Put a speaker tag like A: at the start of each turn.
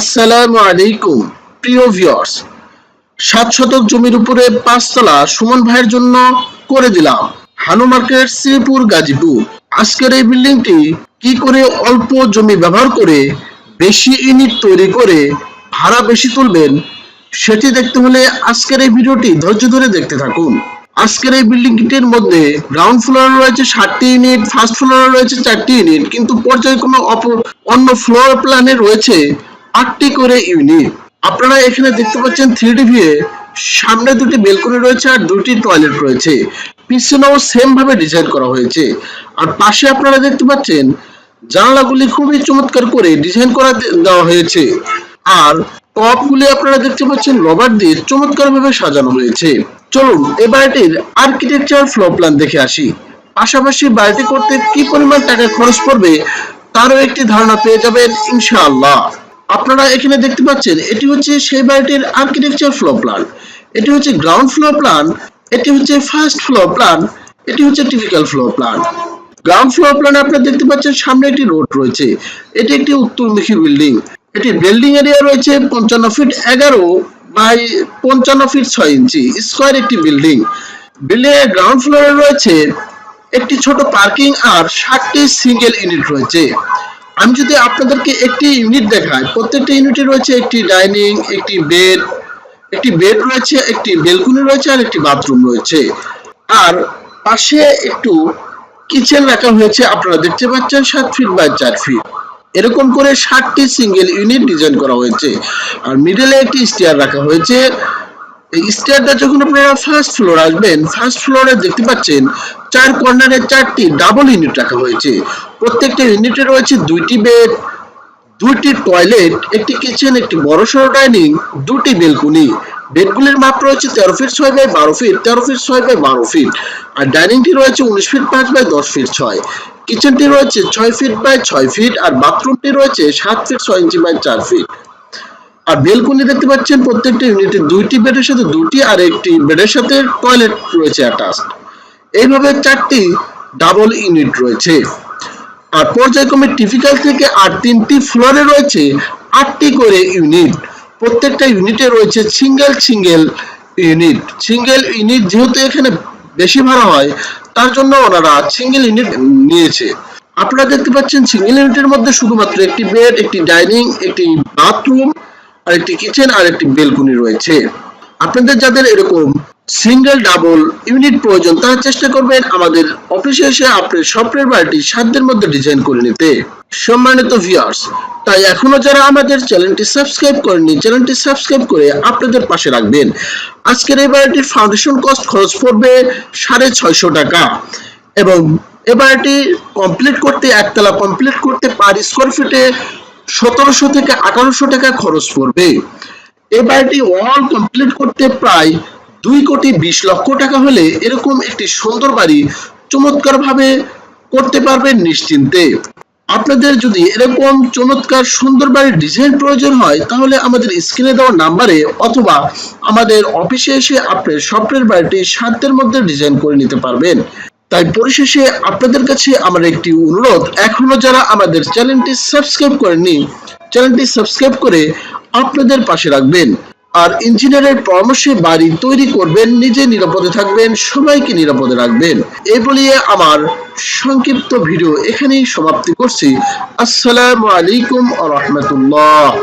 A: আসসালামু আলাইকুম, প্রিয় ভিউয়ার্স সাত শতক জমির উপরে পাঁচতলা সুমন ভাইয়ের জন্য করে দিলাম হানু মার্কেট, শ্রীপুর, গাজীপুর। আজকের এই বিল্ডিংটি কি করে অল্প জমি ব্যবহার করে বেশি ইউনিট তৈরি করে ভাড়া বেশি তুলবেন, সেটি দেখতে হলে আজকের এই ভিডিওটি ধৈর্য ধরে দেখতে থাকুন। আজকের এই বিল্ডিংটির মধ্যে গ্রাউন্ড ফ্লোরে রয়েছে ষাটটি ইউনিট ফার্স্ট ফ্লোরে রয়েছে চারটি ইউনিট, কিন্তু পর্যায়ক্রমে অন্য ফ্লোর প্ল্যানে রয়েছে আটটি করে ইউনিট। আপনারা এখানে দেখতে পাচ্ছেন থ্রি ভিউ সামনে দুটি বেলকনি রয়েছে আর দুটি টয়লেট রয়েছে। পিছনেও সেম ভাবে ডিজাইন করা হয়েছে। আর পাশে আপনারা দেখতে পাচ্ছেন জানালাগুলি খুবই চমৎকার করে ডিজাইন করা দেওয়া হয়েছে। আর টপগুলি আপনারা দেখতে পাচ্ছেন রবার দিয়ে চমৎকার ভাবে সাজানো হয়েছে। চলুন এই বাড়িটির আর্কিটেকচার ফ্লো প্ল্যান দেখে আসি। পাশাপাশি বাড়িটি করতে কি পরিমাণ টাকা খরচ পড়বে, তারও একটি ধারণা পেয়ে যাবেন ইনশাআল্লাহ। আপনারা এখানে দেখতে পাচ্ছেন, এটি হচ্ছে সেই বাড়িটির আর্কিটেকচার ফ্লো প্ল্যান এটি হচ্ছে গ্রাউন্ড ফ্লো প্ল্যান এটি হচ্ছে ফার্স্ট ফ্লো প্ল্যান এটি হচ্ছে typical floor plan ground floor প্ল্যানে আপনারা দেখতে পাচ্ছেন সামনে একটি রোড রয়েছে। এটি একটি উত্তরমুখী বিল্ডিং এটি বিল্ডিং এরিয়া রয়েছে পঞ্চান্ন ফিট এগারো বাই পঞ্চান্ন ফিট ছয় ইঞ্চি স্কোয়ার একটি বিল্ডিং বিল্ডিং এর গ্রাউন্ড ফ্লোরে রয়েছে একটি ছোট পার্কিং আর ষাটটি সিঙ্গেল ইউনিট রয়েছে। আমি যদি আপনাদেরকে একটি ইউনিট দেখাই, প্রত্যেকটা ইউনিটে রয়েছে একটি ডাইনিং একটি বেড একটি বেড রয়েছে, একটি বেলকুনি রয়েছে আর একটি বাথরুম রয়েছে। আর পাশে একটু কিচেন রাখা হয়েছে, আপনারা দেখতে পাচ্ছেন সাত ফিট বাই চার ফিট এরকম করে ষাটটি সিঙ্গেল ইউনিট ডিজাইন করা হয়েছে। আর মিডলে একটি স্টেয়ার রাখা হয়েছে। স্টেয়ারটা যখন আপনারা ফার্স্ট ফ্লোর আসবেন ফার্স্ট ফ্লোরে দেখতে পাচ্ছেন চার কর্নারে চারটি ডাবল ইউনিট রাখা হয়েছে। প্রত্যেকটা ইউনিটে রয়েছে দুইটি বেড দুইটি টয়লেট একটি কিচেন একটি বড় সড়ো ডাইনিং দুটি বেলকনি বেডগুলির মাপ রয়েছে তেরো ফিট ছয় বাই বারো ফিট তেরো ফিট ছয় বাই বারো ফিট আর ডাইনিংটি রয়েছে উনিশ ফিট পাঁচ বাই দশ ফিট ছয়। কিচেনটি রয়েছে ছয় ফিট বাই ছয় ফিট আর বাথরুমটি রয়েছে সাত ফিট ছয় ইঞ্চি বাই চার ফিট আর বেলকনি দেখতে পাচ্ছেন প্রত্যেকটা ইউনিটে দুইটি বেডের সাথে দুটি আর একটি বেডের সাথে টয়লেট রয়েছে অ্যাটাচড। এইভাবে চারটি ডাবল ইউনিট রয়েছে। আর পর্যায়ক্রমে টিপিক্যাল থেকে আর তিনটি ফ্লোরে রয়েছে আটটি করে ইউনিট। প্রত্যেকটা ইউনিটে রয়েছে single single unit. Single unit যেহেতু এখানে বেশি ভাড়া হয়, তার জন্য ওনারা সিঙ্গেল ইউনিট নিয়েছে। আপনারা দেখতে পাচ্ছেন সিঙ্গেল ইউনিটের মধ্যে শুধুমাত্র একটি বেড, একটি ডাইনিং, একটি বাথরুম আর একটি কিচেন আর একটি বেলকনি রয়েছে। আপনাদের যাদের এরকম সিঙ্গেল ডাবল ইউনিট প্রয়োজন, তারা চেষ্টা করবেন আমাদের অফিসে এসে আপনার স্বপ্নের বাড়িটি সাধ্যের মধ্যে ডিজাইন করে নিতে। সম্মানিত ভিউয়ার্স তাই এখনও যারা আমাদের চ্যানেলটি সাবস্ক্রাইব করেননি চ্যানেলটি সাবস্ক্রাইব করে আপনাদের পাশে রাখবেন। আজকের এই বাড়িটির ফাউন্ডেশন কস্ট খরচ পড়বে সাড়ে ছয়শো টাকা এবং এ বাড়িটি কমপ্লিট করতে, একতলা কমপ্লিট করতে পার স্কোয়ার ফিটে সতেরোশো থেকে আঠারোশো টাকা খরচ পড়বে। এই বাড়িটি ওয়াল কমপ্লিট করতে প্রায় দুই কোটি বিশ লক্ষ টাকা হলে এরকম একটি সুন্দর বাড়ি চমৎকার ভাবে করতে পারবেন নিশ্চিন্তে। আপনাদের যদি এরকম চমৎকার সুন্দর বাড়ির ডিজাইন প্রয়োজন হয়, তাহলে আমাদের স্ক্রিনে দেওয়া নাম্বারে অথবা আমাদের অফিসে এসে আপনার স্বপ্নের বাড়িটি সাধ্যের মধ্যে ডিজাইন করে নিতে পারবেন। তাই পরিশেষে আপনাদের কাছে আমার একটি অনুরোধ। এখনও যারা আমাদের চ্যানেলটি সাবস্ক্রাইব করেননি, চ্যানেলটি সাবস্ক্রাইব করে আপনাদের পাশে রাখবেন। আর ইঞ্জিনিয়ারের পরামর্শে বাড়ি তৈরি করবেন, নিজে নিরাপদে থাকবেন, সবাইকে নিরাপদে রাখবেন। এই বলিয়ে আমার সংক্ষিপ্ত ভিডিও এখানেই সমাপ্তি করছি। আসসালামু আলাইকুম আ রহমতুল্লাহ।